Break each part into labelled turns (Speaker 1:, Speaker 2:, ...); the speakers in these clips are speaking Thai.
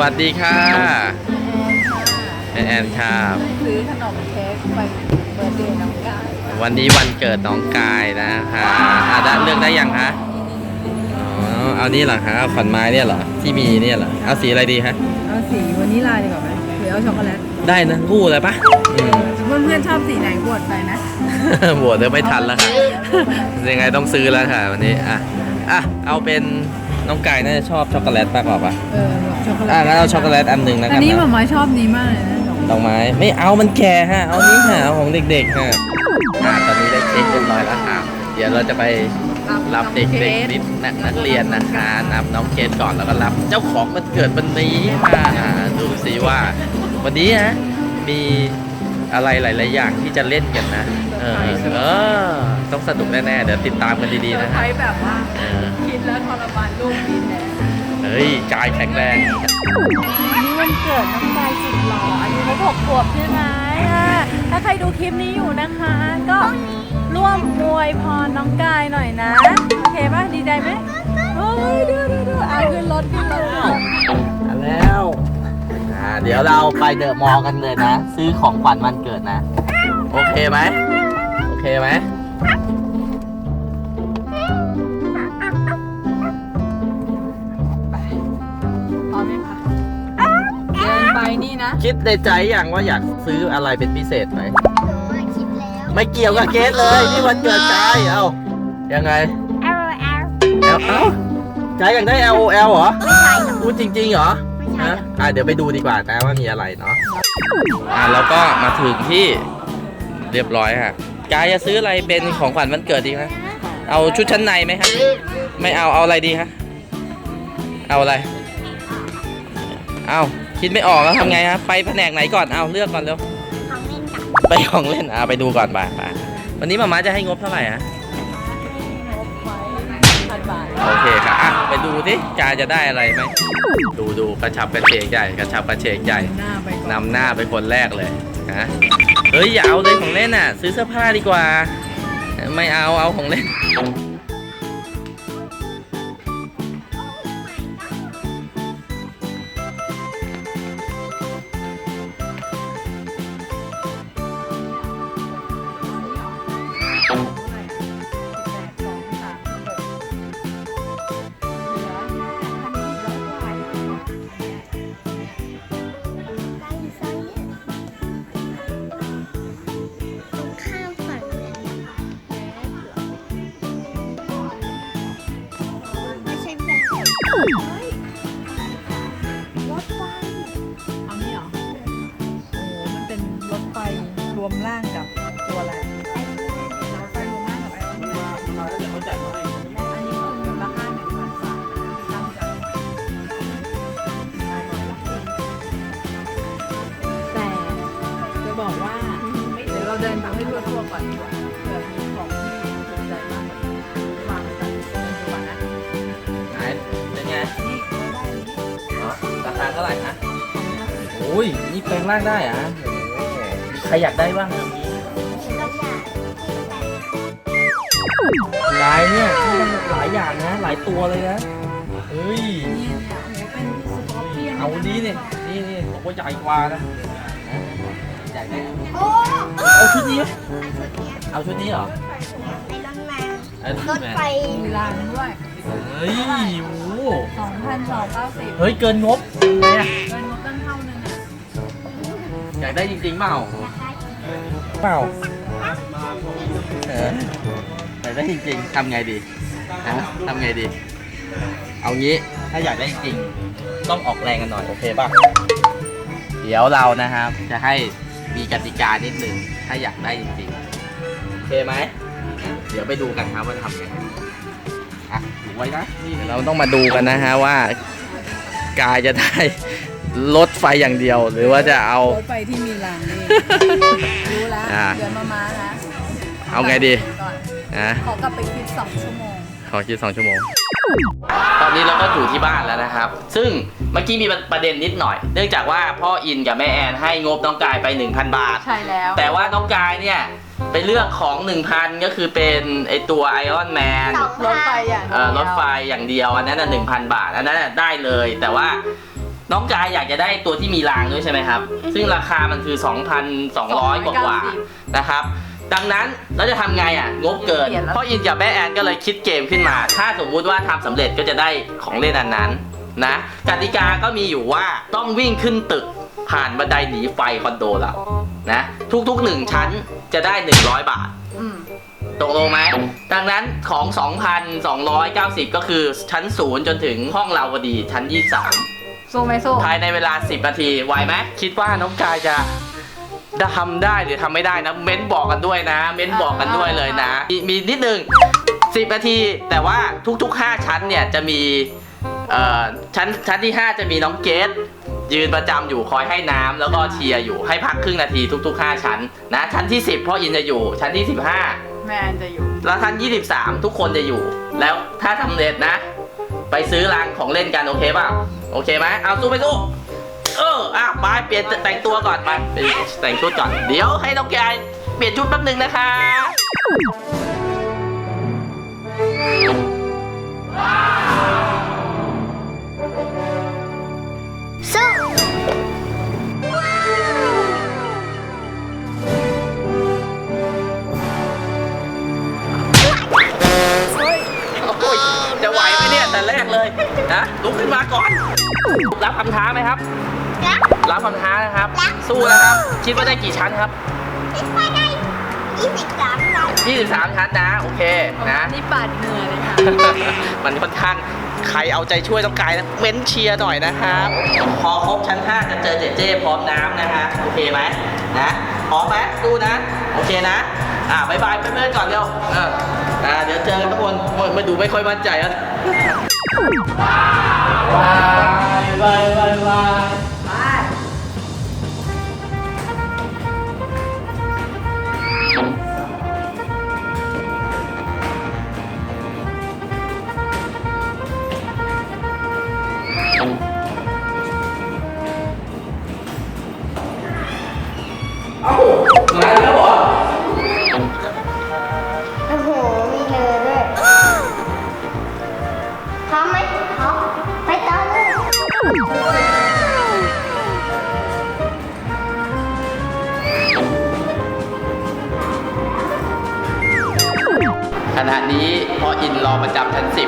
Speaker 1: วัสดีค่ะ
Speaker 2: แอนค่ะ
Speaker 1: แอนแอนครับ
Speaker 2: ซื้อขนมเค้กไปเบอร์เดย์น้องกาย
Speaker 1: วันนี้วันเกิดน้องกายนะคะอะได้เลือกได้ยังคะอ๋อเอานี่เหรอคะเอาขอนไม้เนี่ยเหรอที่มีเนี่ยเหรอเอาสีอะไรดีคะ
Speaker 2: เอาสีวานิลลาดีกว่าไหมหรือเอาช็อกโกแลต
Speaker 1: ได้นะคู่เลยปะอืม
Speaker 2: เพื่อนเพื่อนๆชอบสีไหนกดไปนะ
Speaker 1: โหวตเดี๋ยวไม่ทันแล้วค่ะ ยังไงต้องซื้อแล้วค่ะวันนี้ อะ อะ เอาเป็น น้องไก่น่าจะชอบช็อกโกแลตมากกว่าปะ
Speaker 2: เออช็อกโกแลต
Speaker 1: อะงั้นเอาช็อกโกแลตอันหนึ่งแล้ว
Speaker 2: อั
Speaker 1: กันน
Speaker 2: นี้หมา
Speaker 1: นะ
Speaker 2: ม้าชอบนี้มากเลยนะ
Speaker 1: ดอกไม้ ไม่เอามันแก่ฮะ เอานี้ค่ะเอาของเด็กๆฮะอะตอนนี้ได้เค้กเรียบร้อยแล้วค่ะเดี๋ยวเราจะไปรับเด็กๆนิดนักนักเรียนนะคะนับน้องเคสก่อนแล้วก็รับเจ้าของมันเกิดวันนี้ค่ะอ่าดูสิว่า วันนี้ฮะมี อะไรหลาย ๆ อย่างที่จะเล่นกันนะ เออเออต้องสนุกแน่ ๆ เดี๋ยวติดตามกันดี ๆ นะ
Speaker 2: ใช้
Speaker 1: ฮะ
Speaker 2: แบบว่า
Speaker 1: เออ
Speaker 2: คิดแล้วทรมานลูกกินแน่
Speaker 1: เฮ้ยกายแข็งแรง
Speaker 3: วันนี้วันเกิดน้องกายสุดหล่ออายุครบหกขวบใช่ไหมอะถ้าใครดูคลิปนี้อยู่นะคะ ก็ร่วมอวยพรน้องกายหน่อยนะ โอเคป่ะดีใจไหมเฮ้ยดูดูดูอะขึ้นรถขึ้นรถ
Speaker 1: มาแล้วอ่า เดี๋ยวเราไปเดอะมอลล์กันเลยนะ ซื้อของขวัญวันเกิดนะ โอเคไหมโอเคไหม
Speaker 2: พร้อมไหมคะเดินไปนี่นะ
Speaker 1: คิดในใจอย่างว่าอยากซื้ออะไรเป็นพิเศษไหม
Speaker 4: หนูอะคิดแล้ว
Speaker 1: ไม่เกี่ยวกับเกสเลยนี่วันเกิดกายเอ้ายังไง
Speaker 4: L O L
Speaker 1: เอลเอ้ากายอยากได้ L O L เหรอ
Speaker 4: ใช่หรอก
Speaker 1: พูดจริงๆเหรอ
Speaker 4: ไม่ใช่
Speaker 1: ฮะ
Speaker 4: หรอก
Speaker 1: อะเดี๋ยวไปดูดีกว่านะว่ามีอะไรเนาะอะแล้วก็มาถึงที่เรียบร้อยฮะกายจะซื้ออะไรเป็นของขวัญวันเกิดดีคะเอาชุดชั้นในไหมคะไม่เอาเอาอะไรดีคะเอาอะไร เอาคิดไม่ออกแล้วทำไงฮะไปแผนกไหนก่อนเอาเลือกก่อนเร็ว
Speaker 4: ของเล่นกับ
Speaker 1: ไปของเล่นอะไปดูก่อนไปไปวันนี้มาม่าจะให้งบเท่าไหร่ฮะ
Speaker 2: พันบาท
Speaker 1: โอเคครับอะไป ดูสิกายจะได้อะไรไหมดูดูกระชับกระเฉงใหญ่กระชับกระเฉงใหญ่
Speaker 2: หน้าไปก่อน
Speaker 1: นำหน้าไปคนแรกเลยฮะเฮ้ยอย่าเอาเลยของเล่นอะ ซื้อเสื้อผ้าดีกว่า ไม่เอาเอาของเล่น
Speaker 4: ร
Speaker 2: ถไฟเอานี่เหรอ โอ้โหมันเป็นรถไฟรวมร่างกับตัวอะไรรถไฟรวมร่างกับไอรอนแมนอันนี้คือราคาหนึ่งพันบาทตั้งใจแต่จะบอกว่าเดี๋ยวเราเดินดูให้ทั่วๆก่อนดีกว่าา
Speaker 1: คาเท่าไหร่ฮะโอ้ยนี่แปลงร่างได้เหรอะใครอยากได้บ้างตรงนี้
Speaker 4: เห็นแล้วอยาก
Speaker 1: ลายเนี่ยหลายอย่างนะ หลายตัวเลยนะเฮ้ย
Speaker 2: เนี่ยเนี่ยโอ้โหเป็นสกอร์เปียน
Speaker 1: เอานี้นี่นี่นี่ผมว่าใหญ่กว่านะใหญ่ได้
Speaker 4: โอ้
Speaker 1: เอาชุดนี้ไหม
Speaker 4: ไอ้ชุดเนี้ย
Speaker 1: เอาชุดนี้เหรอ
Speaker 4: ไอ้รถแมนรถไฟ
Speaker 2: มีรางด้วย
Speaker 1: เฮ้ย โอ้โห
Speaker 2: 2,290
Speaker 1: เฮ้ย เกินงบไงอะ
Speaker 2: เงินงบตั้งเท่านึงอะ
Speaker 1: อยากได้จริงๆเปล่าเปล่าเอออยากได้จริงๆทำไงดีฮะทำไงดี เอางี้ถ้าอยากได้จริงๆต้องออกแรงกันหน่อย โอเคป่ะ เดี๋ยวเรานะครับ จะให้มีกติกานิดนึงถ้าอยากได้จริงๆ โอเคไหม เดี๋ยวไปดูกันครับว่าทำยังไงอะดู ไว้นะนี่เราต้องมาดูกันนะฮะว่ากายจะได้รถไฟอย่างเดียว หรือว่าจะเอา
Speaker 2: รถไฟที่มีรางนี่รู้แล้ว
Speaker 1: อ่า
Speaker 2: เดี๋ยวมามานะ
Speaker 1: เอาไงดี
Speaker 2: ก่อน
Speaker 1: นะ
Speaker 2: ขอกลับไปคิด2ชั่วโมง
Speaker 1: ขอคิดสองชั่วโมง ตอนนี้เราก็อยู่ที่บ้านแล้วนะครับ ซึ่งเมื่อกี้มีประเด็นนิดหน่อย เนื่องจากว่าพ่ออินกับแม่แอนให้งบน้องกายไป 1,000 บาท
Speaker 2: ใช่แล้ว
Speaker 1: แต่ว่าน้องกายเนี่ย ไปเลือกของ 1,000 ก็คือเป็นไอตัวไอออนแมน
Speaker 4: สอง
Speaker 2: รถไฟอย่าง
Speaker 1: เอ่อรถไฟอย่างเดียวอันนั้นน่ะ1,000บาท อันนั้นน่ะได้เลย แต่ว่าน้องกายอยากจะได้ตัวที่มีรางด้วยใช่ไหมครับ ซึ่งราคามันคือ 2,200 กว่ากว่าๆนะครับ ดังนั้นเราจะทำไงอะ งบเกิน
Speaker 2: เปลี่ยนแล้ว
Speaker 1: พ่ออินกับแม่แอนก็เลยคิดเกมขึ้นมา ถ้าสมมุติว่าทำสำเร็จก็จะได้ของเล่นอันนั้นนะกติกาก็มีอยู่ว่าต้องวิ่งขึ้นตึก ผ่านบันไดหนีไฟคอนโดเรานะทุกๆหนึ่งชั้นจะได้ 100 บาท
Speaker 2: อืม
Speaker 1: ตกลงไหมดังนั้นของ 2,290 ก็คือชั้น 0 จนถึงห้องเราวดีชั้น 23
Speaker 2: สู้ไหมสู้
Speaker 1: ภายในเวลา 10 นาทีไหวไหมคิดว่าน้องกายจะทำได้หรือทำไม่ได้นะ เม้นบอกกันด้วยนะ เม้นบอกกันด้วยเลยนะ มีมีนิดนึง 10 นาที แต่ว่าทุกๆ 5 ชั้นเนี่ยจะมีเอ่อชั้นชั้นที่ 5 จะมีน้องเกด ยืนประจำอยู่คอยให้น้ำแล้วก็เชียร์อยู่ให้พักครึ่งนาทีทุก ๆ 5 ชั้นนะชั้นที่ 10พ่ออินจะอยู่ ชั้นที่ 15
Speaker 2: แม่แอนจะอยู่
Speaker 1: แล้วชั้น 23 ทุกคนจะอยู่ แล้วถ้าสำเร็จนะ ไปซื้อรางของเล่นกันโอเคเปล่าโอเคไหมเอาสู้ไปสู้เอออะไปเปลี่ยนแต่งตัวก่อนไปไปแต่งชุดก่อนเดี๋ยวให้น้องแกายเปลี่ยนชุดแป๊บหนึงนะคะ นะครับ
Speaker 4: รั
Speaker 1: บสู้นะครับ คิดว่าได้กี่ชั้นครับ
Speaker 4: ไม่ค่อยได้ยี่สิบสามเรา
Speaker 1: 23ชั้นนะ โอเคนะ
Speaker 2: นี่ปาดเหงื่อเลยค่ะ
Speaker 1: มันค่อนข้างใครเอาใจช่วยต้องกายนะเม้นเชียร์หน่อยนะครับพอครบชั้น 5 จะเจอเจเจพร้อมน้ำนะฮะโอเคไหมนะพร้อมไหมดูนะ โอเคนะ อ่าบายบายเพื่อนๆก่อนเร็วเอออ่าเดี๋ยวเจอกันทุกคนไม่ไม่ดูไม่ค่อยมั่นใจแล้วบายบายบายบาย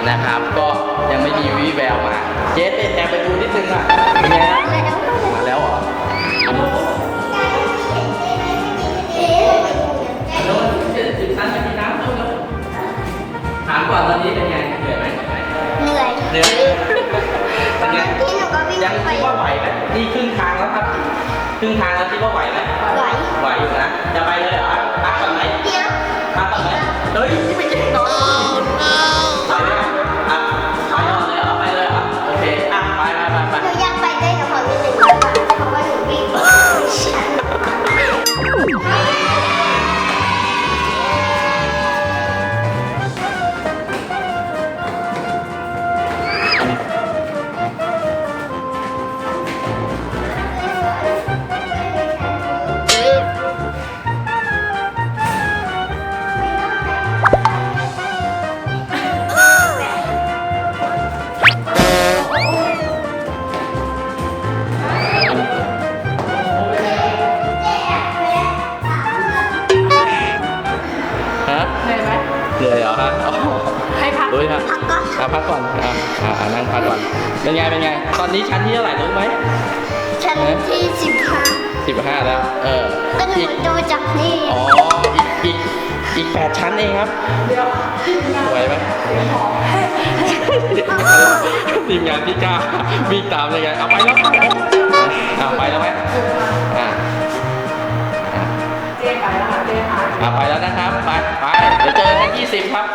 Speaker 1: นสิบนะครับ ก็ยังไม่มีวี่แววมา เจ๊เป็นแอบไปดูนิดนึงอะเป็นไงฮะมาแล้วเหรอถึงชั้นจะมีน้ำเร็วๆถามก่อนตอนนี้เป็นไงเหนื่อยไหมเหนื่อยไหม
Speaker 4: เหนื่อย
Speaker 1: เหนื่อยเป็นไง
Speaker 4: ที่หนูก็วิ่ง
Speaker 1: ยัง
Speaker 4: ไป
Speaker 1: คิดว่าไหวไหมนี่ครึ่งทางแล้วครับครึ่งทางแล้วคิดว่าไหวไหม
Speaker 4: ไหว
Speaker 1: ไหวอยู่นะจะไปเลยเหรอพักก่อนไหม
Speaker 4: เดี๋ยว
Speaker 1: พักก่อนไหมเฮ้ยไม่เก่งนอ
Speaker 4: พั
Speaker 2: ก
Speaker 1: ก่อนอะอะอะนั่งพักก่อน เป็นไง เป็นไง ตอนนี้ชั้นที่เท่าไหร่รู้ไหม
Speaker 4: ชั้นที่สิบห้า
Speaker 1: สิบห้าแล้ว เออ
Speaker 4: ก็หนู
Speaker 1: อีก
Speaker 4: ดูจากนี่
Speaker 1: อ๋อ อีก อีก อีกแปดชั้นเองครับ
Speaker 2: เดี๋ยว
Speaker 1: ไหวไหมทีมงานพี่กล้าวิ่งตามเลยไงเอาไปแล้วอะไปแล้วไหมอะ
Speaker 2: เจ๊ไปแล้วค่ะเจ๊ค่ะ
Speaker 1: อะไปแล้วนะครับ ไป ไป เดี๋ยวเจอกันยี่สิบครับ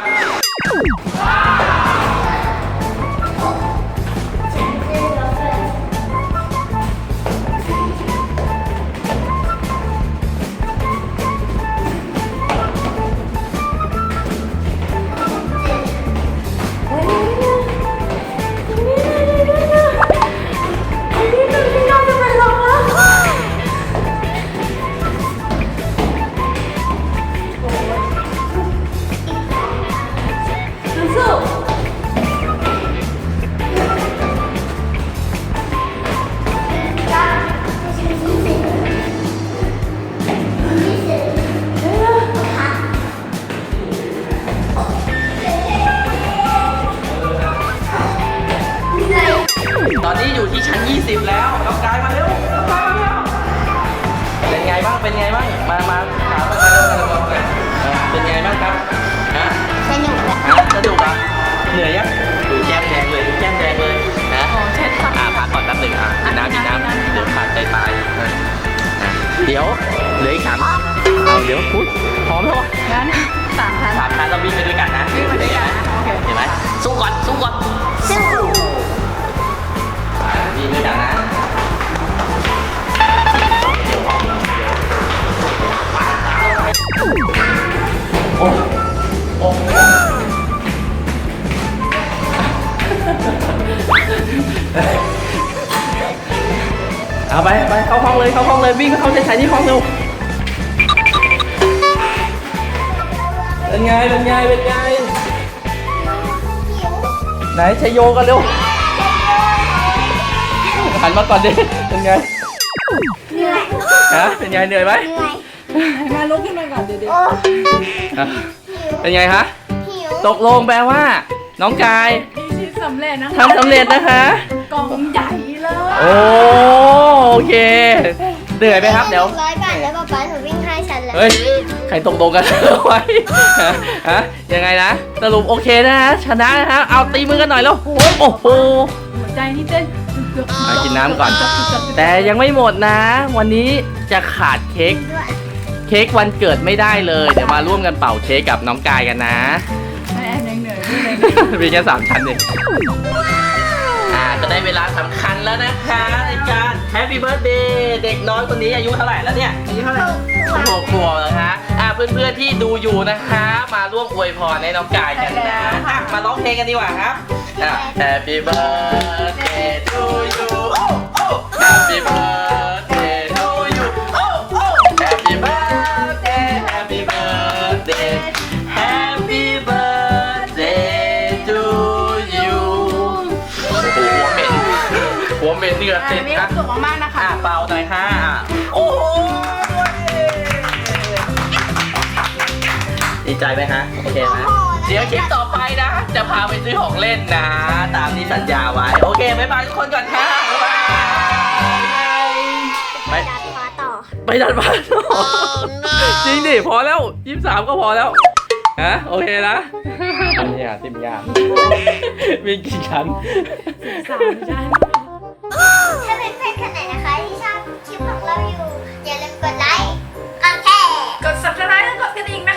Speaker 1: เป็นไงบ้าง มามาถามมาเป็นไงบ้างครับฮะ
Speaker 3: ส
Speaker 4: นุก
Speaker 1: ฮะสนุกปะเหนื่อยยังดูแจ้มแดงเลยดูแจ้มแดงเลยนะ
Speaker 2: เช็ดก่
Speaker 1: อนอ่าพักก่
Speaker 2: อน
Speaker 1: แป๊บหนึ่งอะน้ำกินน้ำเดี๋ยผ่านใจตายเดี๋ยวเหลืออีกสามเดี๋ยวอุ้ยพร้อมแล้ว
Speaker 2: งั้นสามพัน
Speaker 1: สามพันเราวิ่งไปด้วยกันนะ
Speaker 2: วิ่งไปด้วยกันโอเค
Speaker 1: เห็นไหมสู้ก่อนสู้ก่อนสู้ เลยเข้าห้องเลยวิ่งเข้าใช้ที่ห้องเร็วเป็นไงเป็นไงเป็นไงไหนชยโยกันเร็วหันมาก่อนดิเป็นไง
Speaker 4: เหนื่อย
Speaker 1: ฮะเป็นไงเหนื่อยไหม
Speaker 4: เหนื่อย
Speaker 2: มาลุกขึ้นมาก่อนเดี๋ยว
Speaker 4: โอ้
Speaker 1: ฮะเป็นไงคะ
Speaker 4: หิว
Speaker 1: ตกลงแปลว่า น้องกาย
Speaker 2: ๆพิชิตสำเร็จนะคะ
Speaker 1: ทำสำเร็จนะคะ
Speaker 2: กล่องใหญ่เลย
Speaker 1: โอ้โอเค เหนื่อยไหมครับเดี๋ยว
Speaker 4: ร้อยบาทแล้วป๊าป๊าหนูวิ่งให้ฉันแล้ว
Speaker 1: เฮ้ยใครตกลงกันไว้ฮะฮะยังไงนะสรุปโอเคนะฮะชนะนะฮะเอาตีมือกันหน่อยแล้วโอ้โห
Speaker 2: หัวใจนี่เต้น
Speaker 1: มากินน้ำก่อน แต่ยังไม่หมดนะ วันนี้จะขาดเค้ก
Speaker 4: ด้วย
Speaker 1: เค้กวันเกิดไม่ได้เลย เดี๋ยวมาร่วมกันเป่าเค้กกับน้องกายกันนะ
Speaker 2: แม่แอนยังเหนื่อยด้วยเลย
Speaker 1: มีแค่สามชั้นเอง อ่าก็ได้เวลาสำคัญแล้วนะคะในการ Happy Birthday เด็กน้อยคนนี้อายุเท่าไหร่แล้วเนี่ย
Speaker 2: อายุเท่าไหร่
Speaker 1: หกขวบแล้วคะอ่าเพื่อนๆที่ดูอยู่นะคะ มาร่วมอวยพรให้น้องกายกันนะอะมาร้องเพลงกันดีกว่าครับอะ Happy birthday to you oh, oh. Happy birthday to you oh, oh. Happy birthday Happy birthday หัวเหม็นเหงื่อ
Speaker 2: อะ
Speaker 1: ติด
Speaker 2: มีค
Speaker 1: นะ
Speaker 2: วามสุขมากๆนะคะ
Speaker 1: อะเป่าหน่อยค่ะโอ้โหดีใจไหมฮะโอเคไหมเดี๋ยวคลิปต่อไปนะ จะพาไปซื้อของเล่นนะ ตามที่สัญญาไว้ โอเคบ๊ายบายทุกคนก่อนค่ะบ๊ายบาย
Speaker 4: ไป ดัดฟ้าต่อ
Speaker 1: ไปดัดบ้านจริงดิ พอแล้วยี่สามก็พอแล้วฮะโอเคนะติมยาติมยามีกี่ชั้น
Speaker 2: สามใช่
Speaker 4: ถ้าเป็นเพื่อนคนไหนนะคะที่ชอบคลิปของเราอยู่ อย่าลืมกดไลค์ กดแชร์
Speaker 2: กด subscribe และกดกระดิ่ง
Speaker 4: นะ